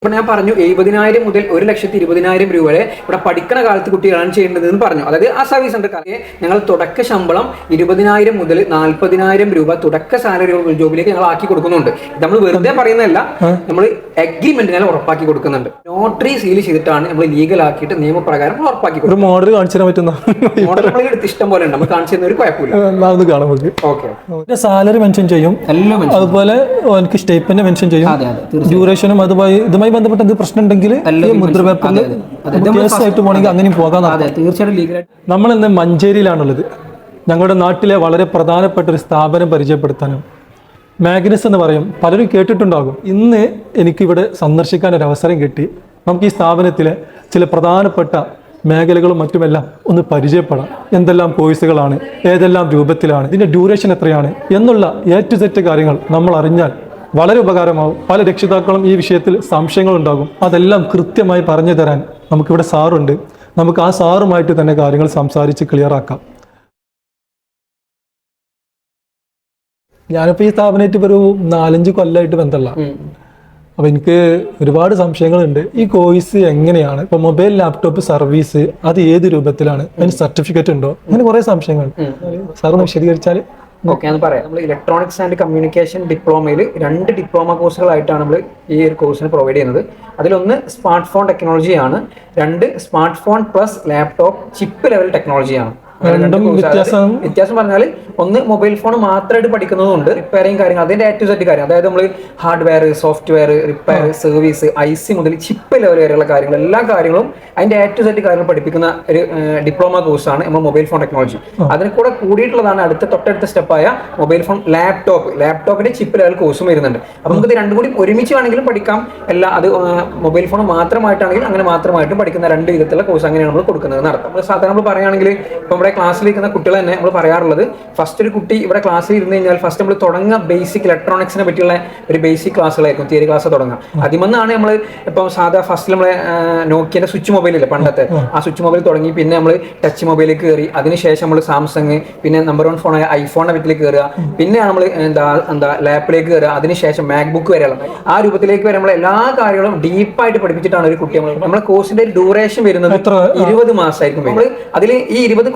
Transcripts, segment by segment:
ഇപ്പൊ ഞാൻ പറഞ്ഞു എഴുപതിനായിരം മുതൽ ഒരു ലക്ഷത്തി ഇരുപതിനായിരം രൂപ വരെ ഇവിടെ പഠിക്കണ കാലത്ത് കുട്ടികളാണ് ചെയ്യേണ്ടതെന്ന് പറഞ്ഞു. അതായത് ആ സർവീസ് സെന്റർ കാര്യം ഞങ്ങൾ തുടക്ക ശമ്പളം ഇരുപതിനായിരം മുതൽ നാൽപ്പതിനായിരം രൂപ തുടക്ക സാലറി ജോബിലേക്ക് ഞങ്ങൾ ആക്കി കൊടുക്കുന്നുണ്ട്. നമ്മൾ വെറുതെ പറയുന്നതല്ല നമ്മൾ അഗ്രിമെന്റ് ഞങ്ങൾ ഉറപ്പാക്കി കൊടുക്കുന്നുണ്ട്. നോട്ടറി സീൽ ചെയ്തിട്ടാണ് നമ്മൾ ലീഗൽ ആക്കിയിട്ട് നിയമപ്രകാരം നമ്മൾ ഉറപ്പാക്കി ഒരു മോഡൽ കാണിച്ചു പറ്റുന്ന? മോഡൽ എടുത്ത് ഇഷ്ടം പോലെ ഉണ്ട്. നമുക്ക് കാണിച്ചു തരുന്ന ഒരു കുഴപ്പമില്ല. ഓക്കെ സാലറി മെൻഷൻ ചെയ്യും. അതുപോലെ എനിക്ക് സ്റ്റേറ്റ്മെന്റ് മെൻഷൻ ചെയ്യും. ഡ്യൂറേഷനും അതുപോലെ ഇതുമായി ബന്ധപ്പെട്ട എന്ത് പ്രശ്നം. ഉണ്ടെങ്കിൽ കേസായിട്ട് പോകണമെങ്കിൽ അങ്ങനെയും അതെ തീർച്ചയായിട്ടും നമ്മൾ ഇന്ന് മഞ്ചേരിയിലാണുള്ളത്. ഞങ്ങളുടെ നാട്ടിലെ വളരെ പ്രധാനപ്പെട്ട ഒരു സ്ഥാപനം പരിചയപ്പെടുത്താനും മാഗ്നസ് എന്ന് പറയും. പലരും കേട്ടിട്ടുണ്ടാകും. ഇന്ന് എനിക്കിവിടെ സന്ദർശിക്കാൻ ഒരു അവസരം കിട്ടി. നമുക്ക് ഈ സ്ഥാപനത്തിലെ ചില പ്രധാനപ്പെട്ട മേഖലകളും മറ്റുമെല്ലാം ഒന്ന് പരിചയപ്പെടാം. എന്തെല്ലാം കോഴ്സുകളാണ് ഏതെല്ലാം രൂപത്തിലാണ് ഇതിന്റെ ഡ്യൂറേഷൻ എത്രയാണ് എന്നുള്ള എ ടു സെറ്റ് കാര്യങ്ങൾ നമ്മൾ അറിഞ്ഞാൽ വളരെ ഉപകാരമാവും. പല രക്ഷിതാക്കളും ഈ വിഷയത്തിൽ സംശയങ്ങൾ ഉണ്ടാകും അതെല്ലാം കൃത്യമായി പറഞ്ഞു തരാൻ നമുക്കിവിടെ സാറുണ്ട്. നമുക്ക് ആ സാറുമായിട്ട് തന്നെ കാര്യങ്ങൾ സംസാരിച്ച് ക്ലിയർ ആക്കാം. ഞാനിപ്പോൾ ഈ സ്ഥാപനമായിട്ട് ഇപ്പോൾ ഒരു നാലഞ്ച് കൊല്ലമായിട്ട് ബന്ധമല്ല അപ്പോൾ എനിക്ക് ഒരുപാട് സംശയങ്ങളുണ്ട്. ഈ കോഴ്സ് എങ്ങനെയാണ്? ഇപ്പൊ മൊബൈൽ ലാപ്ടോപ്പ് സർവീസ് അത് ഏത് രൂപത്തിലാണ്? അതിന് സർട്ടിഫിക്കറ്റ് ഉണ്ടോ? അങ്ങനെ കുറേ സംശയങ്ങൾ. സാർ ഒന്ന് വിശദീകരിച്ചാൽ ഓക്കെ എന്ന് പറയാം. നമ്മൾ ഇലക്ട്രോണിക്സ് ആൻഡ് കമ്മ്യൂണിക്കേഷൻ ഡിപ്ലോമയിൽ രണ്ട് ഡിപ്ലോമ കോഴ്സുകളായിട്ടാണ് നമ്മൾ ഈ ഒരു കോഴ്സിന് പ്രൊവൈഡ് ചെയ്യുന്നത്. അതിലൊന്ന് സ്മാർട്ട് ഫോൺ ടെക്നോളജിയാണ് രണ്ട് smart phone plus laptop chip level ടെക്നോളജിയാണ് രണ്ട് വ്യത്യാസം. വ്യത്യാസം പറഞ്ഞാൽ ഒന്ന് മൊബൈൽ ഫോൺ മാത്രമായിട്ട് പഠിക്കുന്നതുണ്ട് റിപ്പയറിങ് കാര്യങ്ങൾ അതിന്റെ ഏറ്റവും സെറ്റ് കാര്യം. അതായത് നമ്മൾ hardware software repair service I C മുതൽ ചിപ്പ് ലെവൽ വരെയുള്ള കാര്യങ്ങൾ എല്ലാ കാര്യങ്ങളും അതിന്റെ ഏറ്റവും സെറ്റ് കാര്യങ്ങൾ പഠിപ്പിക്കുന്ന ഒരു ഡിപ്ലോമ കോഴ്സാണ് നമ്മൾ മൊബൈൽ ഫോൺ ടെക്നോളജി അതിന് കൂടെ കൂടിയിട്ടുള്ളതാണ് അടുത്ത തൊട്ടടുത്ത സ്റ്റെപ്പായ മൊബൈൽ ഫോൺ ലാപ്ടോപ്പ് ലാപ്ടോപ്പിന്റെ ചിപ്പ് ലെവൽ കോഴ്സും വരുന്നുണ്ട്. അപ്പൊ നമുക്ക് ഇത് രണ്ടും കൂടി ഒരുമിച്ച് വേണമെങ്കിലും പഠിക്കാം. എല്ലാ അത് മൊബൈൽ ഫോൺ മാത്രമായിട്ടാണെങ്കിൽ അങ്ങനെ മാത്രമായിട്ടും പഠിക്കുന്ന രണ്ട് വിധത്തിലുള്ള കോഴ്സ് അങ്ങനെയാണ് നമ്മൾ കൊടുക്കുന്നത്. നടത്തും നമ്മൾ സാധാരണ നമ്മൾ പറയുകയാണെങ്കിൽ ഇപ്പൊ നമ്മുടെ ക്ലാസ്സിൽ ഇരിക്കുന്ന കുട്ടികൾ തന്നെ നമ്മൾ പറയാറുള്ളത് ഫസ്റ്റ് ഒരു കുട്ടി ഇവിടെ ക്ലാസ്സിൽ ഇരുന്ന് കഴിഞ്ഞാൽ ഫസ്റ്റ് നമ്മൾ തുടങ്ങുക ബേസിക് ഇലക്ട്രോണിക്സിനെ പറ്റിയുള്ള ഒരു ബേസിക് ക്ലാസ്സുകളായിരിക്കും തിയറി ക്ലാസ് തുടങ്ങുക. അതിമെന്നാണ് നമ്മൾ ഇപ്പം സാധാ ഫസ്റ്റ് നമ്മളെ നോക്കിയന്റെ സ്വിച്ച് മൊബൈൽ അല്ലേ പണ്ടത്തെ? ആ സ്വിച്ച് മൊബൈൽ തുടങ്ങി പിന്നെ നമ്മൾ ടച്ച് മൊബൈലിൽ കയറി. അതിനുശേഷം നമ്മൾ സാംസങ് പിന്നെ നമ്പർ വൺ ഫോണായ ഐഫോണിനെ വീട്ടിലേക്ക് കയറുക. പിന്നെയാണ് നമ്മൾ എന്താ എന്താ ലാപ്പിലേക്ക് കയറുക. അതിനുശേഷം മാക്ബുക്ക് വരെയുള്ള. ആ രൂപത്തിലേക്ക് വരെ നമ്മൾ എല്ലാ കാര്യങ്ങളും ഡീപ്പായിട്ട് പഠിപ്പിച്ചിട്ടാണ് ഒരു കുട്ടി നമ്മൾ നമ്മുടെ കോഴ്സിന്റെ ഒരു ഡ്യൂറേഷൻ വരുന്നത് ഇരുപത് മാസമായിരിക്കും നമ്മൾ അതിൽ ഈ ഇരുപത്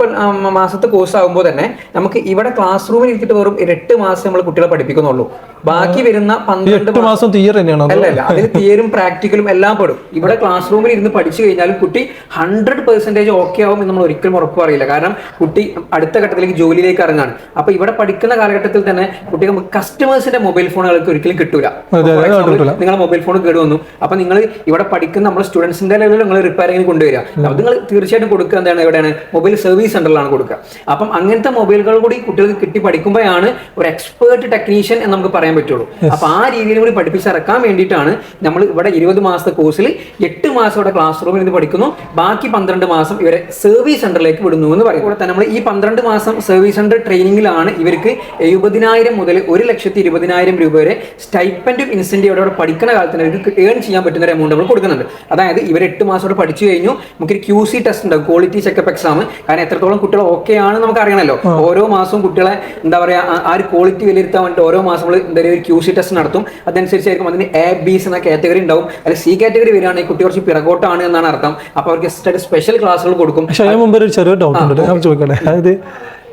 മാസത്തെ കോഴ്സ് ആകുമ്പോൾ തന്നെ നമുക്ക് ഇവിടെ ക്ലാസ് റൂമിൽ ഇരുത്തിട്ട് വെറും എട്ട് മാസം നമ്മൾ കുട്ടികളെ പഠിപ്പിക്കുന്നുള്ളൂ. ബാക്കി വരുന്ന പന്ത്രണ്ട് മാസം തിയറി തന്നെയാണ് അല്ല അല്ല അതിൽ തിയറും പ്രാക്ടിക്കലും എല്ലാം പെടും. ഇവിടെ ക്ലാസ് റൂമിൽ ഇരുന്ന് പഠിച്ചു കഴിഞ്ഞാലും കുട്ടി ഹൺഡ്രഡ് പെർസെന്റേജ് ഓക്കെ ആവും എന്ന് നമ്മൾ ഒരിക്കലും ഉറപ്പ് പറയില്ല. കാരണം കുട്ടി അടുത്ത ഘട്ടത്തിലേക്ക് ജോലിയിലേക്ക് ഇറങ്ങാണ്. അപ്പൊ ഇവിടെ പഠിക്കുന്ന കാലഘട്ടത്തിൽ തന്നെ കുട്ടികൾ നമുക്ക് കസ്റ്റമേഴ്സിന്റെ മൊബൈൽ ഫോണുകൾക്ക് ഒരിക്കലും കിട്ടൂല. നിങ്ങൾ For അത് example, കിട്ടൂല. നിങ്ങളെ മൊബൈൽ ഫോൺ കേട് വന്നു. അപ്പൊ നിങ്ങൾ ഇവിടെ പഠിക്കുന്ന നമ്മുടെ സ്റ്റുഡൻസിന്റെ ലെവലിൽ നിങ്ങൾ റിപ്പയറിംഗ് കൊണ്ടുവരിക. അപ്പൊ നിങ്ങൾ തീർച്ചയായിട്ടും കൊടുക്കുക എന്താണ്? എവിടെയാണ്? മൊബൈൽ സർവീസ് സെന്ററിലാണ് കൊടുക്കുക. അപ്പം അങ്ങനത്തെ മൊബൈലുകൾ കൂടി കുട്ടികൾക്ക് കിട്ടി പഠിക്കുമ്പോഴാണ് ഒരു എക്സ്പേർട്ട് ടെക്നീഷ്യൻ എന്ന് നമുക്ക് പറയാൻ പറ്റുള്ളൂ. അപ്പൊ ആ രീതിയിൽ കൂടി പഠിപ്പിച്ചിറക്കാൻ വേണ്ടിയിട്ടാണ് നമ്മൾ ഇവിടെ ഇരുപത് മാസത്തെ കോഴ്സിൽ എട്ട് മാസം ഇവിടെ ക്ലാസ് റൂമിൽ നിന്ന് പഠിക്കുന്നു. ബാക്കി പന്ത്രണ്ട് മാസം ഇവരെ സർവീസ് സെന്ററിലേക്ക് വിടുന്നു എന്ന് പറയും. കൂടെ തന്നെ നമ്മൾ ഈ പന്ത്രണ്ട് മാസം സർവീസ് സെന്റർ ട്രെയിനിങ്ങിലാണ് ഇവർക്ക് എഴുപതിനായിരം മുതൽ ഒരു ലക്ഷത്തി ഇരുപതിനായിരം രൂപ വരെ സ്റ്റൈപ്പൻഡും ഇൻസെന്റീവ് ഇവിടെ പഠിക്കുന്ന കാലത്തിന് ഇവർക്ക് ഏൺ ചെയ്യാൻ പറ്റുന്ന ഒരു എമൗണ്ട് നമ്മൾ കൊടുക്കുന്നുണ്ട്. അതായത് ഇവർ എട്ട് മാസം ഇവിടെ പഠിച്ചു കഴിഞ്ഞു. നമുക്കൊരു ക്യൂ സി ടെസ്റ്റ് ഉണ്ടാവും ക്വാളിറ്റി ചെക്കപ്പ് എക്സാം കാരണം എത്രത്തോളം കുട്ടികൾ ഓക്കെ ആണ് നമുക്ക് അറിയണല്ലോ ഓരോ മാസവും കുട്ടികളെ എന്താ പറയാ ആ- ഒരു ക്വാളിറ്റി വിലയിരുത്താൻ വേണ്ടി ഓരോ മാസം നമ്മൾ എന്താ ഒരു ക്യൂസി ടെസ്റ്റ് നടത്തും. അതനുസരിച്ചായിരിക്കും അതിന് എ ബീസ് എന്ന കാറ്റഗറി ഉണ്ടാവും. അല്ലെങ്കിൽ സി കാറ്റഗറി വരികയാണെങ്കിൽ കുട്ടി കുറച്ച് പിറകോട്ടാണ് എന്നാണ് അർത്ഥം. അപ്പൊ അവർക്ക് എക്സ്ട്രാ സ്പെഷ്യൽ ക്ലാസ്സുകൾ കൊടുക്കും. പക്ഷെ അതിന് മുമ്പ് ഒരു ചെറിയ ഡൗട്ട് ഉണ്ട്. ഞാൻ ചോദിക്കട്ടെ? അതായത്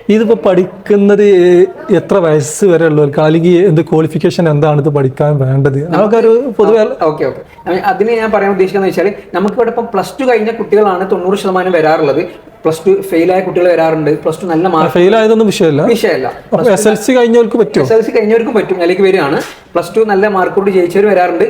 ഇതിപ്പോ പഠിക്കുന്നത് എത്ര വയസ്സ് വരെ ഉള്ളവർക്ക് അല്ലെങ്കിൽ എന്ത് ക്വാളിഫിക്കേഷൻ എന്താണ് ഇത് പഠിക്കാൻ വേണ്ടത്? നമുക്കൊരു പൊതുവെ ഓക്കെ ഓക്കെ അതിന് ഞാൻ പറയാൻ ഉദ്ദേശിക്കുന്നത് വെച്ചാൽ നമുക്ക് ഇവിടെ ഇപ്പം പ്ലസ് ടു കഴിഞ്ഞ കുട്ടികളാണ് തൊണ്ണൂറ് ശതമാനം വരാറുള്ളത്. പ്ലസ് ടു ആയ കുട്ടികൾ വരാറുണ്ട്. പ്ലസ് ടു നല്ല മാർക്ക് ഫെയിൽ ആയതൊന്നും വിഷയമല്ല. വിഷയമല്ല. എസ് എൽ സി കഴിഞ്ഞവർക്ക് പറ്റും എസ് എൽ സി കഴിഞ്ഞവർക്കും പറ്റും. അതിലേക്ക് വരികയാണ്. പ്ലസ് ടു നല്ല മാർക്കോട് ജയിച്ചവർ വരാറുണ്ട്.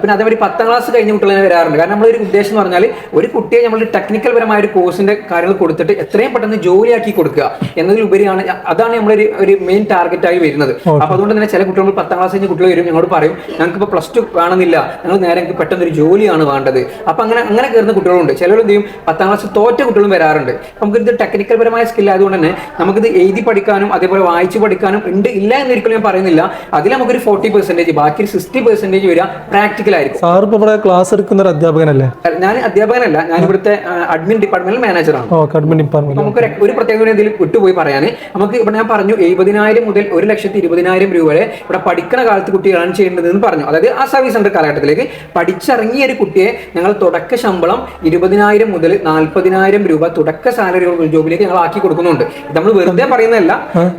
പിന്നെ അതേപോലെ പത്താം ക്ലാസ് കഴിഞ്ഞ കുട്ടികൾ വരാറുണ്ട്. കാരണം നമ്മളൊരു ഉദ്ദേശം എന്ന് പറഞ്ഞാൽ ഒരു കുട്ടിയെ നമ്മൾ ടെക്നിക്കൽ പരമായ ഒരു കോഴ്സിന്റെ കാര്യങ്ങൾ കൊടുത്തിട്ട് എത്രയും പെട്ടെന്ന് ജോലിയാക്കി കൊടുക്കുക എന്നതിലുപരിയാണ് അതാണ് നമ്മളൊരു ഒരു മെയിൻ ടാർഗറ്റ് ആയി വരുന്നത്. അപ്പൊ അതുകൊണ്ട് തന്നെ ചില കുട്ടികൾ പത്താം ക്ലാസ് കഴിഞ്ഞ കുട്ടികൾ വരും. ഞങ്ങളോട് പറയും ഞങ്ങൾക്ക് ഇപ്പോൾ പ്ലസ് ടു വേണമെന്നില്ല. ഞങ്ങൾ നേരെ ഞങ്ങൾക്ക് പെട്ടെന്ന് ജോലിയാണ് വേണ്ടത്. അപ്പൊ അങ്ങനെ അങ്ങനെ കയറുന്ന കുട്ടികളുണ്ട്. ചിലർ എന്ത് ചെയ്യും? പത്താം ക്ലാസ് തോറ്റ കുട്ടികളും വരാറുണ്ട്. നമുക്കിത് ടെക്നിക്കൽ പരമായ സ്കിൽ ആയതുകൊണ്ട് തന്നെ നമുക്കിത് എഴുതി പഠിക്കാനും അതേപോലെ വായിച്ച് പഠിക്കാനും ഉണ്ട് ഇല്ല എന്നൊരിക്കലും ഞാൻ പറയുന്നില്ല. അതിൽ നമുക്കൊരു ഫോർട്ടി പെർസെന്റേജ് ബാക്കി സിക്സ്റ്റി പെർസെന്റേജ് വരിക പ്രാക്ടിക്കൽ ആയിരിക്കും. സാർ ഇപ്പോൾ ഇവിടെ ക്ലാസ് എടുക്കുന്ന ഒരു അധ്യാപകനല്ലേ? ഞാൻ അധ്യാപകനല്ല. ഞാൻ ഇവിടുത്തെ അഡ്മിൻ ഡിപ്പാർട്ട്മെന്റിൽ മാനേജറാണ് അഡ്മിൻ ഡിപ്പാർട്ട്മെന്റ് നമുക്ക് ഒരു- ഒരു പ്രത്യേകത ഇതിൽ വിട്ടുപോയി പറയാൻ നമുക്ക് ഇവിടെ ഞാൻ പറഞ്ഞു എഴുപതിനായിരം മുതൽ ഒരു ലക്ഷത്തി ഇരുപതിനായിരം രൂപ വരെ ഇവിടെ പഠിക്കുന്ന കാലത്ത് കുട്ടി ഏൺ ചെയ്യേണ്ടതെന്ന് പറഞ്ഞു. അതായത് ആ സർവീസ് സെന്റർ കാലഘട്ടത്തിലേക്ക് പഠിച്ചിറങ്ങിയ ഒരു കുട്ടിയെ ഞങ്ങൾ തുടക്ക ശമ്പളം ഇരുപതിനായിരം മുതൽ നാൽപ്പതിനായിരം രൂപ തുടക്ക സാലറി ജോബിലേക്ക് ഞങ്ങൾ ആക്കി കൊടുക്കുന്നുണ്ട്. നമ്മൾ വെറുതെ പറയുന്നതല്ല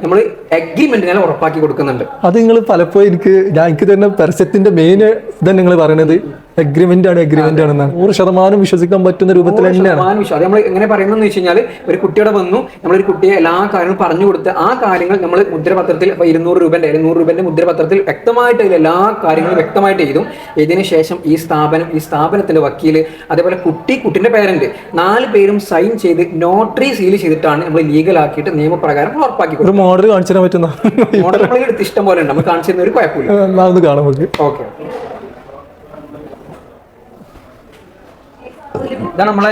നമ്മൾ അഗ്രിമെന്റ് ഞങ്ങൾ ഉറപ്പാക്കി കൊടുക്കുന്നുണ്ട്. അത് നിങ്ങൾ പലപ്പോഴും എനിക്ക് ഞാൻ എനിക്ക് തന്നെ പരസ്യത്തിന്റെ മെയിൻ ഇതാണ് നിങ്ങൾ പറയുന്നത് അഗ്രിമെന്റ് ആണ് എഗ്രിമെന്റ് ആണ് നൂറ് ശതമാനം വിശ്വസിക്കാൻ പറ്റുന്ന രൂപത്തിൽ തന്നെയാണ്. ശതമാനം വിശ്വാസം നമ്മൾ എങ്ങനെ പറയുന്നതെന്ന് വെച്ച് കഴിഞ്ഞാൽ ഒരു കുട്ടിയുടെ വന്നു നമ്മളൊരു കുട്ടിയെ എല്ലാ കാര്യങ്ങളും പറഞ്ഞു കൊടുത്ത് ആ കാര്യങ്ങൾ നമ്മൾ മുദ്രപത്രത്തിൽ ഇപ്പൊ ഇരുന്നൂറ് രൂപന്റെ ഇരുന്നൂറ് നൂറ് രൂപന്റെ മുദ്രപത്രത്തിൽ വ്യക്തമായിട്ട് എല്ലാ കാര്യങ്ങളും വ്യക്തമായിട്ട് ചെയ്തു ഇതിന് ശേഷം ഈ സ്ഥാപനം ഈ സ്ഥാപനത്തിന്റെ വക്കീൽ അതേപോലെ കുട്ടി കുട്ടിന്റെ പേരന്റ് നാല് പേരും സൈൻ ചെയ്ത് നോട്ടറി സീൽ ചെയ്തിട്ടാണ് നമ്മൾ ലീഗൽ ആക്കിയിട്ട് നിയമപ്രകാരം ഉറപ്പാക്കി കൊടുക്കും ഒരു മോഡൽ കാണിച്ചു തരാൻ പറ്റുന്ന? മോഡൽ എടുത്ത് ഇഷ്ടം പോലെ ഉണ്ട്. നമ്മൾ കാണിച്ചു തരുന്ന ഒരു കുഴപ്പമില്ല. ഓക്കെ ഇതാണ് നമ്മളെ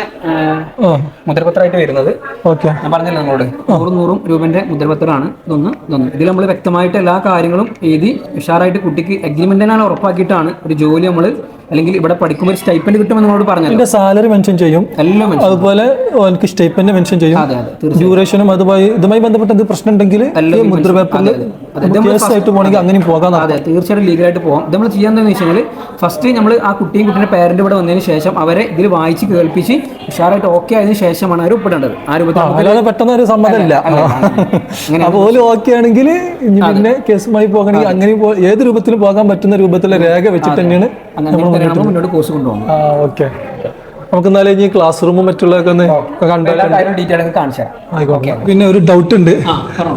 മുദ്രപത്രമായിട്ട് വരുന്നത്. ഓക്കെ. ഞാൻ പറഞ്ഞല്ലോ നമ്മളോട് നൂറും നൂറും രൂപന്റെ മുദ്രപത്രമാണ് ഇതൊന്ന് ഇതൊന്ന്. ഇതിൽ നമ്മൾ വ്യക്തമായിട്ട് എല്ലാ കാര്യങ്ങളും എഴുതി ഉഷാറായിട്ട് കുട്ടിക്ക് അഗ്രിമെന്റിനാണ് ഉറപ്പാക്കിയിട്ടാണ് ഒരു ജോലി നമ്മൾ അല്ലെങ്കിൽ ഇവിടെ പഠിക്കുമ്പോൾ ഒരു സ്റ്റൈപ്പൻഡ് കിട്ടുമെന്ന് നിങ്ങളോട് പറഞ്ഞു എന്റെ സാലറി മെൻഷൻ ചെയ്യും. എല്ലാം. അതുപോലെ എനിക്ക് സ്റ്റേറ്റ്മെന്റ് മെൻഷൻ ചെയ്യും. അതെ അതെ തീർച്ചയായും. ഡ്യൂറേഷനും അതുമായി ഇതുമായി ബന്ധപ്പെട്ട എന്ത് പ്രശ്നം ഉണ്ടെങ്കിൽ എല്ലാം ഈ പേപ്പറിൽ അതെ, കേസ് ആയിട്ട് പോകണമെങ്കിൽ അങ്ങനെയും പോകാൻ അതെ തീർച്ചയായിട്ടും ലീഗലായിട്ട് പോകാം ഇത് നമ്മൾ ചെയ്യാൻ എന്താണെന്ന് വെച്ച് കഴിഞ്ഞാൽ ഫസ്റ്റ് നമ്മൾ ആ കുട്ടിയും കുട്ടിയുടെ പേരന്റ് ഇവിടെ വന്നതിന് ശേഷം അവരെ ഇതിൽ വായിച്ച് കേൾപ്പിച്ച് ഉഷാറായിട്ട് ഓക്കെ ആയതിനു ശേഷമാണ് അവർ ഒപ്പിടേണ്ടത് ആ രൂപത്തിൽ നമുക്ക് അല്ലാതെ പെട്ടെന്ന് ഒരു സമ്മതമില്ല. അല്ല, അങ്ങനെ അപ്പൊ ഓൽ ഓക്കെ ആണെങ്കിൽ ഇനി പിന്നെ കേസുമായി പോകണമെങ്കിൽ അങ്ങനെ പോ- ഏത് രൂപത്തിലും പോകാൻ പറ്റുന്ന രൂപത്തിലെ രേഖ വെച്ചിട്ട് തന്നെയാണ് അങ്ങനെ നമ്മൾ മുന്നോട്ട് കോഴ്സ് കൊണ്ടുപോകും ഓക്കെ. നമുക്ക് എന്നാലും ഇനി ക്ലാസ് റൂമും മറ്റുള്ളതൊക്കെ ഒന്ന് കണ്ട എല്ലാ കാര്യവും ഡീറ്റെയിൽ ആയിട്ട് കാണിച്ചു തരാം. ആയിക്കോട്ടെ. പിന്നെ ഒരു ഡൗട്ട് ഉണ്ട്.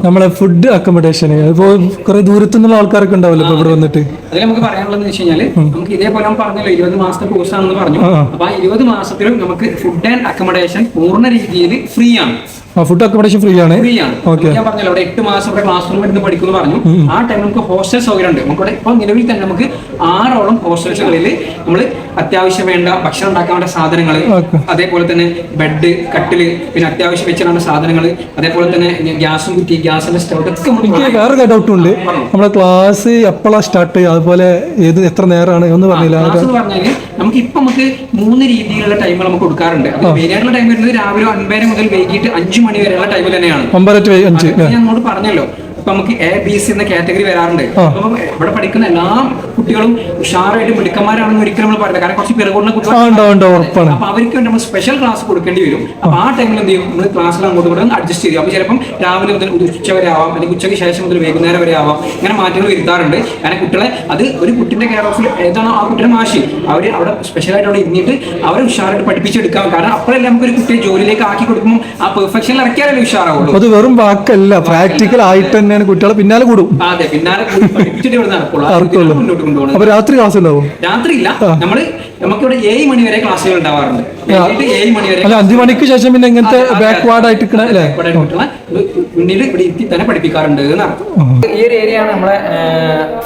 നമ്മളെ ഫുഡ് അക്കോമഡേഷൻ ഇപ്പോ കുറെ ദൂരത്തുനിന്നുള്ള ആൾക്കാരൊക്കെ ഉണ്ടാവില്ല ഇപ്പൊ ഇവിടെ വന്നിട്ട്. അതിൽ നമുക്ക് പറയാനുള്ളത് വെച്ച് കഴിഞ്ഞാൽ നമുക്ക് ഇതേപോലെ പറഞ്ഞല്ലോ ഇരുപത് മാസത്തെ കോഴ്സ് ആണെന്ന് പറഞ്ഞു. അപ്പൊ ആ ഇരുപത് മാസത്തിലും നമുക്ക് ഫുഡ് ആൻഡ് അക്കോമഡേഷൻ പൂർണ രീതിയിൽ ഫ്രീ ആണ്. ഫുഡ് അക്കോമഡേഷൻ ഫ്രീ ആണ്. ഫ്രീ ആണ്. ഞാൻ പറഞ്ഞല്ലോ അവിടെ എട്ട് മാസം ഇവിടെ ക്ലാസ് റൂമിൽ ഇരുന്ന് പഠിക്കുന്നു പറഞ്ഞു. ആ ടൈം നമുക്ക് ഹോസ്റ്റൽ സൗകര്യം ഉണ്ട്. നമുക്ക് ഇപ്പൊ ഇപ്പോൾ നിലവിൽ തന്നെ നമുക്ക് ആറോളം ഹോസ്റ്റൽസുകളിൽ നമ്മൾ അത്യാവശ്യം വേണ്ട ഭക്ഷണം ഉണ്ടാക്കാൻ വേണ്ട സാധനങ്ങൾ Okay. അതേപോലെ തന്നെ ബെഡ് കട്ടിൽ പിന്നെ അത്യാവശ്യം വെച്ചിട്ടുള്ള സാധനങ്ങൾ അതേപോലെ തന്നെ ഗ്യാസും കുറ്റി ഗ്യാസിന്റെ സ്റ്റൗട്ടൊക്കെ ഇതൊക്കെ നമുക്ക് എനിക്ക് വേറെ ഡൗട്ട് ഉണ്ട്. നമ്മുടെ ക്ലാസ് എപ്പോഴാണ് സ്റ്റാർട്ട് ചെയ്യുക? അതുപോലെ ഏത് എത്ര നേരമാണ് ഒന്ന് പറഞ്ഞില്ല. പറഞ്ഞാൽ നമുക്ക് ഇപ്പൊ നമുക്ക് മൂന്ന് രീതിയിലുള്ള ടൈമുകൾ നമുക്ക് കൊടുക്കാറുണ്ട്. മെയിനായിട്ടുള്ള ടൈം വരുന്നത് രാവിലെ ഒൻപത് മുതൽ വൈകിട്ട് അഞ്ചു മണി വരെയുള്ള ടൈമിൽ തന്നെയാണ്. ഞാൻ അങ്ങോട്ട് പറഞ്ഞല്ലോ. നമുക്ക് എ ബി സി എന്ന കാറ്റഗറി വരാറുണ്ട്. അപ്പം ഇവിടെ പഠിക്കുന്ന എല്ലാ കുട്ടികളും ഉഷാറായിട്ട് മിടുക്കന്മാരാണെന്ന് ഒരിക്കലും നമ്മൾ പറയുന്നത് കാരണം കുറച്ച് പിറകുള്ള കുട്ടികൾ അപ്പൊ അവർക്ക് വേണ്ടി നമ്മൾ സ്പെഷ്യൽ ക്ലാസ് കൊടുക്കേണ്ടി വരും. അപ്പൊ ആ ടൈമിൽ എന്ത് ചെയ്യും? നമ്മൾ ക്ലാസ്സിൽ അങ്ങോട്ട് കൂടെ അഡ്ജസ്റ്റ് ചെയ്യും. അപ്പൊ ചിലപ്പം രാവിലെ മുതൽ ഉച്ച വരെ ആവാം. അല്ലെങ്കിൽ ഉച്ചയ്ക്ക് ശേഷം മുതൽ വൈകുന്നേരം വരെ ആവാം. ഇങ്ങനെ മാറ്റങ്ങൾ വരുത്താറുണ്ട്. കാരണം കുട്ടികളെ അത് ഒരു കുട്ടിന്റെ കെയർ ഓഫിൽ ഏതാണോ ആ കുട്ടിയുടെ മാഷി? അവർ അവിടെ സ്പെഷ്യലായിട്ട് അവിടെ ഇരുന്നിട്ട് അവരെ ഉഷാറായിട്ട് പഠിപ്പിച്ചെടുക്കാം. കാരണം അപ്പോഴല്ലേ നമുക്ക് ഒരു കുട്ടിയെ ജോലിയിലേക്ക് ആക്കി കൊടുക്കുമ്പോൾ ആ പെർഫെക്ഷനിൽ ഇറക്കിയാലേ ഉഷാറാവുള്ളൂ. അത് വെറും വാക്കല്ല. പ്രാക്ടിക്കൽ ആയിട്ട് തന്നെയാണ് കുട്ടികളെ പിന്നാലെ കൂടും. അപ്പൊ രാത്രി ക്ലാസ് ഉണ്ടാവും? രാത്രി ഇല്ല നമ്മൾ നമുക്കിവിടെ ഏഴ് മണി വരെ ക്ലാസ്സുകൾ ഉണ്ടാവാറുണ്ട്. വൈകിട്ട് ഏഴ് മണി വരെ അല്ല അഞ്ചു മണിക്ക് ശേഷം പിന്നെ ഇങ്ങനത്തെ ബാക്ക്വാർഡ് ആയിട്ട് ഇവിടെ പിന്നീട് ഇവിടെ ഇരുത്തി തന്നെ പഠിപ്പിക്കാറുണ്ട് ഈ ഒരു ഏരിയ ആണ് നമ്മളെ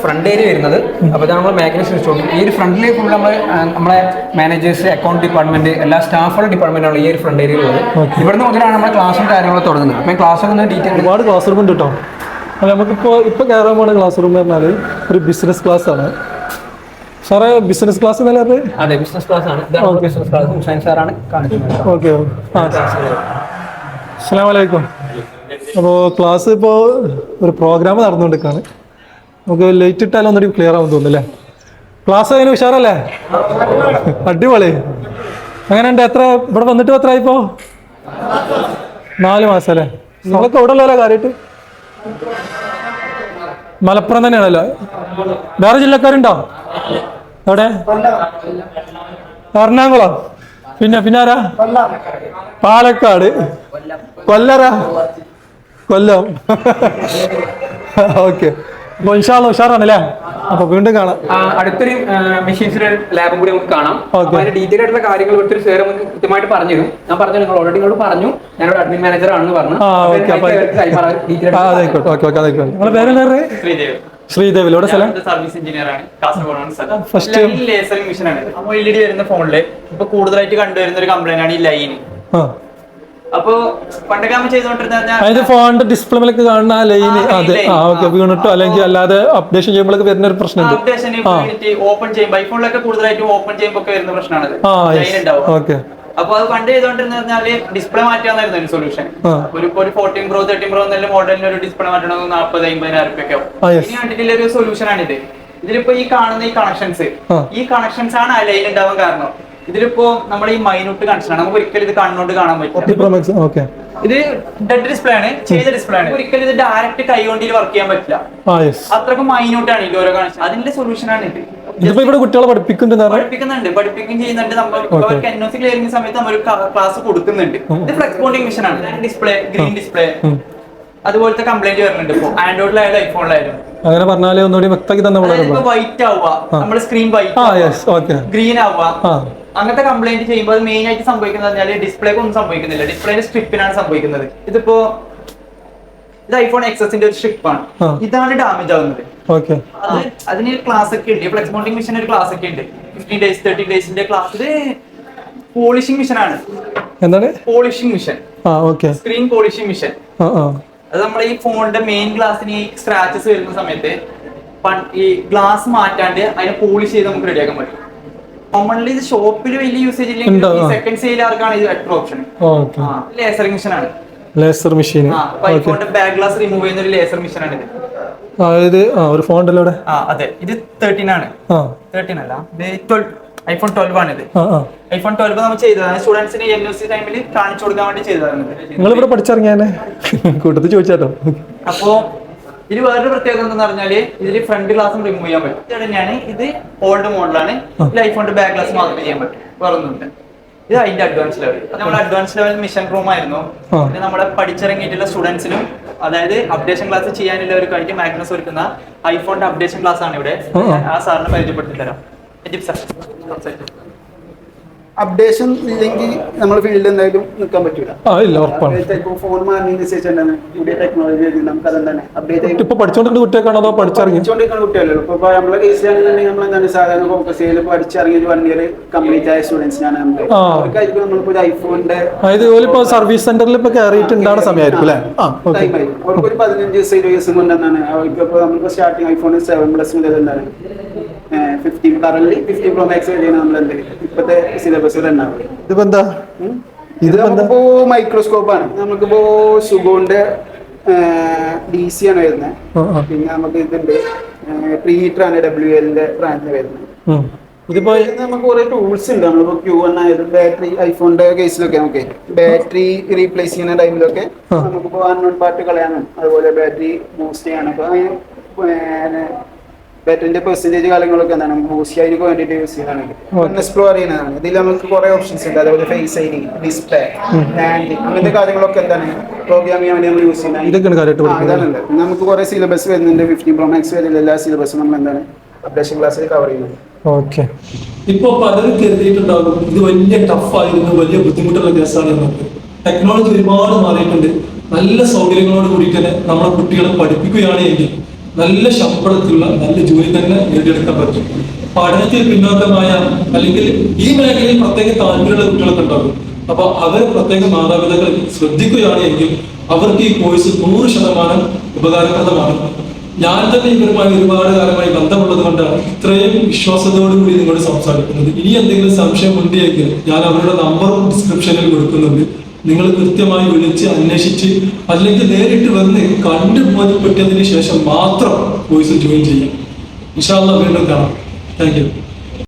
ഫ്രണ്ട് ഏരിയ വരുന്നത്. അപ്പൊ ഇതാണ് നമ്മൾ മാഗ്നസ് ഇൻസ്റ്റിറ്റ്യൂട്ട് ഈ ഒരു ഫ്രണ്ടിലെ ഫുൾ നമ്മളെ നമ്മളെ മാനേജേഴ്സ് അക്കൗണ്ട് ഡിപ്പാർട്ട്മെന്റ് എല്ലാ സ്റ്റാഫുകളുടെ ഡിപ്പാർട്ട്മെന്റാണ് ഈ ഒരു ഫ്രണ്ട് ഏരിയ ഉള്ളത്. ഇവിടുന്ന് മുതലാണ് നമ്മുടെ ക്ലാസ്സും കാര്യങ്ങളും തുടങ്ങുന്നത്. അപ്പൊ ക്ലാസ് ഒന്ന് ഡീറ്റെയിൽ ഒരുപാട് ക്ലാസ് റൂം ഉണ്ട് കേട്ടോ അല്ല ഇപ്പോൾ ഇപ്പൊ കയറാൻ പോണ ക്ലാസ് റൂം പറഞ്ഞാൽ ഒരു ബിസിനസ് ക്ലാസ് ആണ്. സാറേ ബിസിനസ് ക്ലാസ് എന്നല്ലേ അതെ? ബിസിനസ് ക്ലാസ് ആണ്. ഇതാണ് ബിസിനസ് ക്ലാസ് ഹുസൈൻ സാറാണ് കാണിക്കുന്നത്. ഓക്കെ ആ. അസ്സാം വലൈക്കും അപ്പോൾ ക്ലാസ് ഇപ്പോൾ ഒരു പ്രോഗ്രാം നടന്നുകൊണ്ടിരിക്കുകയാണ് നമുക്ക് ലേറ്റ് ഇട്ടാലും ഒന്നുകൂടി ക്ലിയർ ആവും തോന്നുന്നില്ലേ ക്ലാസ് അതിന് ഉഷാറല്ലേ? അടിപൊളി. അങ്ങനെ ഉണ്ട് എത്ര ഇവിടെ വന്നിട്ട് എത്ര ആയിപ്പോ? നാല് മാസം അല്ലേ? നിങ്ങൾക്ക് ഇവിടെ ഉള്ളല്ലോ കാര്യമായിട്ട് മലപ്പുറം തന്നെയാണല്ലോ. വേറെ ജില്ലക്കാരുണ്ടോ? എവിടെ എറണാകുളം. പിന്നെ പിന്നെ ആരാ? പാലക്കാട്. കൊല്ലറ കൊല്ലം. ഓക്കെ. ഉഷാറാണല്ലേ അപ്പൊ വീണ്ടും കാണാം. അടുത്തൊരു മെഷീൻസിന്റെ ലാബും കൂടി നമുക്ക് കാണാം. അതിന്റെ ഡീറ്റെയിൽ ആയിട്ടുള്ള കാര്യങ്ങൾ ഇവിടുത്തെ സാർ നമുക്ക് കൃത്യമായിട്ട് പറഞ്ഞു തരും. ഞാൻ പറഞ്ഞു നിങ്ങൾ ഓൾറെഡി നിങ്ങളോട് പറഞ്ഞു. ഞാനൊരു അഡ്മിൻ മാനേജർ ആണെന്ന് പറഞ്ഞു. ശ്രീദേവ്. ഇവിടെ സ്ഥലം? സർവീസ് എഞ്ചിനീയർ ആണ്. കാസർഗോഡാണ് ഫസ്റ്റ് First- ലേസറിംഗ് മെഷീൻ ആണ് അപ്പൊ എൽ ഇ ഡി വരുന്ന ഫോണിൽ ഇപ്പൊ കൂടുതലായിട്ട് കണ്ടുവരുന്ന ഒരു കംപ്ലൈന്റ് ആണ് ഈ ലൈൻ അതായത് ഫോണിന്റെ ഡിസ്പ്ലേയിലൊക്കെ കാണുന്ന ആ ലൈൻ അതെ. line. ആ ഓക്കെ വീണിട്ടോ അല്ലെങ്കിൽ അല്ലാതെ അപ്ഡേഷൻ ചെയ്യുമ്പോഴൊക്കെ വരുന്ന ഒരു പ്രശ്നമുണ്ട് ഓപ്പൺ ചെയ്യുമ്പോൾ ഐഫോണിലൊക്കെ കൂടുതലായിട്ട് ഓപ്പൺ ചെയ്യുമ്പോൾ ഒക്കെ വരുന്ന ഓക്കെ അപ്പൊ അത് പണ്ട് ചെയ്തോണ്ടിരുന്ന പറഞ്ഞാൽ ഡിസ്പ്ലേ മാറ്റാന്നായിരുന്നു അതിന് സൊല്യൂഷൻ. ഒരു ഒരു ഫോർട്ടീൻ പ്രോ തേർട്ടീൻ പ്രോ എന്നുള്ള മോഡലിന് ഒരു ഡിസ്പ്ലേ മാറ്റണം നാൽപ്പത് അമ്പതിനായിരം റുപ്യൊക്കെ ഇനി കണ്ടിട്ടുള്ള ഒരു സൊല്യൂഷൻ ആണിത്. ഇതിലിപ്പോ ഈ കാണുന്ന ഈ കണക്ഷൻസ് ഈ കണക്ഷൻസ് ആണ് ആ ലൈൻ ഉണ്ടാവാൻ കാരണം. ഇതിലിപ്പോ നമ്മൾ ഈ മൈന്യൂട്ട് ആണ് നമുക്ക് ഒരിക്കലും ഇത് കണ്ണുകൊണ്ട് കാണാൻ പറ്റില്ല. ഇത് ഡെഡ് ഡിസ്പ്ലേ ആണ് ചെയ്ത ഡിസ്പ്ലേ ആണ്. ഒരിക്കലും ഇത് ഡയറക്റ്റ് കൈ കൊണ്ട് വർക്ക് ചെയ്യാൻ പറ്റില്ല. അത്രക്കും മൈന്യൂട്ട് ആണ് ഇത് ഓരോ കണക്ഷൻ അതിന്റെ സൊല്യൂഷൻ ആണ് ഇത്. ഇവിടെ കുട്ടികളെ പഠിപ്പിക്കുന്നുണ്ട് പഠിപ്പിക്കുന്നുണ്ട്. പഠിപ്പിക്കുകയും ചെയ്യുന്നുണ്ട്. നമ്മൾ. അവർക്ക് എൻ ഒ സി ക്ലിയറിംഗ് സമയത്ത് നമ്മൾ ക്ലാസ് കൊടുക്കുന്നുണ്ട്. ഇത് ഫ്ലെക്സ് ബോണ്ടിങ് മിഷൻ ആണ്. Display green display. അതുപോലത്തെ കംപ്ലൈന്റ് വരുന്നുണ്ട് ഇപ്പൊ. ആൻഡ്രോയിഡിലായാലും ഐഫോണിലായാലും അങ്ങനെ പറഞ്ഞാലേ ഒന്നുകൂടി വ്യക്തമാക്കി തന്നെ വൈറ്റ് ആവുക. നമ്മുടെ സ്ക്രീൻ വൈറ്റ് ഗ്രീൻ ആവുക. അങ്ങനത്തെ കംപ്ലൈന്റ് ചെയ്യുമ്പോൾ അത് മെയിൻ ആയിട്ട് സംഭവിക്കുന്നത് പറഞ്ഞാൽ ഡിസ്പ്ലേക്ക് ഒന്നും സംഭവിക്കുന്നില്ല. ഡിസ്പ്ലേന്റെ സ്ട്രിപ്പിനാണ് സംഭവിക്കുന്നത്. ഇതിപ്പോ ഇത് ഐഫോൺ എക്സസിന്റെ ഒരു സ്ട്രിപ്പാണ് ആണ്. ഇതാണ് ഡാമേജ് ആവുന്നത്. അത് അതിന് ക്ലാസ് ഒക്കെ ഉണ്ട്. ഫ്ലെക്സ് ബോണ്ടിങ് മിഷൻ ഒരു ക്ലാസ് ഒക്കെ ഉണ്ട്. ഫിഫ്റ്റീൻ ഡേയ്സ് തേർട്ടി ഡേയ്സിന്റെ ക്ലാസ് ഇത് പോളിഷിംഗ് മിഷൻ ആണ്. എന്താണ്? Polishing machine screen polishing machine അത് നമ്മുടെ ഈ ഫോണിന്റെ മെയിൻ ഗ്ലാസിന് ഈ സ്ക്രാച്ചസ് വരുന്ന സമയത്ത് ഈ ഗ്ലാസ് മാറ്റാണ്ട് അതിനെ പോളിഷ് ചെയ്ത് നമുക്ക് റെഡിയാക്കാൻ പറ്റും. കോമൺലി ഇത് ഷോപ്പിൽ വലിയ യൂസേജ് ഇല്ലെങ്കിൽ. സെക്കൻഡ് സെയിലാർക്കാണ് ഇത് ബെറ്റർ ഓപ്ഷൻ ലേസർ മെഷീൻ ആണ്. Laser machine back glass remove ചെയ്യുന്ന ഒരു ലേസർ മെഷീൻ ആണ് ഇത്. അതായത് ഒരു ഫോൺ ഉണ്ടല്ലോ ഇവിടെ ആ അതെ. ഇത് തേർട്ടീൻ ആണ്. തേർട്ടീൻ അല്ല. ഇത് ട്വൽവ് ഐഫോൺ ട്വൽവ് ആണ് ഇത്. ഐഫോൺ ട്വൽവ് നമ്മൾ ചെയ്തതാണ്. സ്റ്റുഡൻസിന് എൻ സി ടൈമിൽ കാണിച്ചു കൊടുക്കാൻ വേണ്ടി ചെയ്തതാണ് നിങ്ങൾ ഇവിടെ പഠിച്ചിറങ്ങിയാണ് കൂട്ടത്തിൽ ചോദിച്ചാട്ടോ. അപ്പോ ഇതിൽ വേറൊരു പ്രത്യേകത എന്താണെന്ന് പറഞ്ഞാൽ ഇതിൽ ഫ്രണ്ട് ഗ്ലാസ് റിമൂവ് ചെയ്യാൻ പറ്റും. ഇത് തന്നെയാണ് ഇത് ഓൾഡ് മോഡലാണ് ഇതിൽ ഐഫോണിന്റെ ബാക്ക് ഗ്ലാസ് മാത്രമേ ചെയ്യാൻ പറ്റും. വേറെ ഒന്നുമില്ല. ഇത് അതിന്റെ അഡ്വാൻസ് ലെവൽ നമ്മുടെ അഡ്വാൻസ് ലെവൽ മിഷൻ റൂം ആയിരുന്നു. ഇത് നമ്മുടെ പഠിച്ചിറങ്ങിയിട്ടുള്ള സ്റ്റുഡൻസിനും അതായത് അപ്ഡേഷൻ ക്ലാസ് ചെയ്യാനുള്ളവർക്കായിട്ട് മാഗ്നസ് ഒരുക്കുന്ന ഐഫോണിന്റെ അപ്ഡേഷൻ ക്ലാസ് ആണ് ഇവിടെ. ആ, സാറിനെ പരിചയപ്പെടുത്തി തരാം. എജിപ് സാർ സംസാരിച്ചു അപ്ഡേഷൻ ഇല്ലെങ്കിൽ നമ്മൾ ഫീൽഡിൽ എന്തായാലും നിൽക്കാൻ പറ്റൂല. ഫോൺ മാറിയതിനനുസരിച്ച് എന്താണ്? പുതിയ ടെക്നോളജി നമുക്ക് അതെന്താണ് അപ്ഡേറ്റ് ഇപ്പൊ പഠിച്ചോണ്ടിരിക്കുന്ന അതോ കുട്ടികളല്ലോ ഇപ്പൊ നമ്മളെ കേസിലാണെന്നുണ്ടെങ്കിൽ നമ്മൾ എന്താണ് സാധാരണ ഫോക്കസ് ചെയ്ത് പഠിച്ചിറങ്ങിയ ഒരു വൺ ഇയർ കംപ്ലീറ്റ് ആയ സ്റ്റുഡൻസിനാണ്. അവർക്കായിരിക്കും നമ്മളിപ്പോ ഐഫോണിന്റെ സർവീസ് സെന്ററിൽ ഇപ്പൊ കയറിയിട്ടുണ്ടാണ് സമയമായിരിക്കും അല്ലേ? അവർക്ക് ഒരു പതിനഞ്ച് ദിവസം ഇരുപത് ദിവസം കൊണ്ടെന്നാണ് അവർക്ക് നമ്മളിപ്പോ സ്റ്റാർട്ടിങ് ഐഫോൺ സെവൻ പ്ലസ് മുതൽ എന്താണ്? Fifteen current fifteen pro max വരെയാണ് നമ്മൾ എന്ത് ഇപ്പോഴത്തെ സിലബസ് ഉണ്ടാവുക. ഇതിപ്പോ എന്താ മൈക്രോസ്കോപ്പ് ആണ്. നമുക്കിപ്പോ സുഗോന്റെ ഡി സി ആണ് വരുന്നത്. പിന്നെ നമുക്ക് ഇതുണ്ട് പ്രീ ഹീറ്റർ ആണ് ഡബ്ല്യു എല്ലിന്റെ ബ്രാൻഡിന് വരുന്നത്. ഇതിപ്പോ നമുക്ക് കുറെ ടൂൾസ് ഉണ്ട്. നമ്മളിപ്പോ ക്യൂ എൻ ആയാലും ബാറ്ററി ഐഫോണിന്റെ കേസിലൊക്കെ നമുക്ക് ബാറ്ററി റീപ്ലേസ് ചെയ്യുന്ന ടൈമിലൊക്കെ. നമുക്കിപ്പോ അൺനോൺ പാർട്ട് കളയാനും അതുപോലെ ബാറ്ററി ബൂസ്റ്റ് ചെയ്യാനൊക്കെ. അതിന് ബാറ്ററിന്റെ പെർസെന്റേജ് കാര്യങ്ങളൊക്കെ എന്താണ്? ബൂസ്റ്റ് അതിനൊക്കെ വേണ്ടിയിട്ട് യൂസ് ചെയ്യുന്നതാണ്. എക്സ്പ്ലോർ ചെയ്യുന്നതാണ്. ഇതിൽ നമുക്ക് കുറെ ഓപ്ഷൻസ് ഉണ്ട്. അതേപോലെ face I D display hand അങ്ങനത്തെ കാര്യങ്ങളൊക്കെ എന്താണ്? പ്രോഗ്രാം ചെയ്യാൻ വേണ്ടി നമ്മൾ യൂസ് ചെയ്യുന്നത് അതാണല്ലോ നമുക്ക് കുറെ സിലബസ് വരുന്നുണ്ട്. ഫിഫ്റ്റീൻ പ്രോ മാക്സ് വരുന്ന എല്ലാ സിലബസും നമ്മൾ എന്താണ്? അപ്ഡേഷൻ ക്ലാസ്സിൽ കവർ ചെയ്യുന്നത് ഓക്കെ ഇപ്പൊ പലരും കരുതിയിട്ടുണ്ടാകും ഇത് വലിയ ടഫായിരുന്നു വലിയ ബുദ്ധിമുട്ടുള്ള കേസാണ് എന്നൊക്കെ. ടെക്നോളജി ഒരുപാട് മാറിയിട്ടുണ്ട്. നല്ല സൗകര്യങ്ങളോട് കൂടി തന്നെ നമ്മളെ കുട്ടികളെ പഠിപ്പിക്കുകയാണ് എങ്കിൽ നല്ല ശമ്പളത്തിലുള്ള നല്ല ജോലി തന്നെ നേടിയെടുക്കാൻ പറ്റും. പഠനത്തിൽ പിന്നോക്കമായ അല്ലെങ്കിൽ ഈ മേഖലയിൽ പ്രത്യേക താല്പര്യമുള്ള കുട്ടികളൊക്കെ ഉണ്ടാകും. അപ്പൊ അവർ പ്രത്യേക മാതാപിതാക്കൾ ശ്രദ്ധിക്കുകയാണ് എങ്കിൽ അവർക്ക് ഈ കോഴ്സ് നൂറ് ശതമാനം ഉപകാരപ്രദമാണ്. ഞാൻ തന്നെ ഇവരുമായി ഒരുപാട് കാലമായി ബന്ധമുള്ളത് കൊണ്ടാണ് ഇത്രയും വിശ്വാസത്തോടുകൂടി നിങ്ങളോട് സംസാരിക്കുന്നത്. ഇനി എന്തെങ്കിലും സംശയം ഉണ്ടെങ്കിൽ ഞാൻ അവരുടെ നമ്പറും ഡിസ്ക്രിപ്ഷനിൽ കൊടുക്കുന്നുണ്ട്. നിങ്ങൾ കൃത്യമായി വിളിച്ച് അന്വേഷിച്ച് അല്ലെങ്കിൽ നേരിട്ട് വന്ന് കണ്ടു ബോധ്യപ്പെട്ടതിന് ശേഷം മാത്രം വോയിസ് ജോയിൻ ചെയ്യാം. വിശാല വീണ്ടും കാണാം. Thank you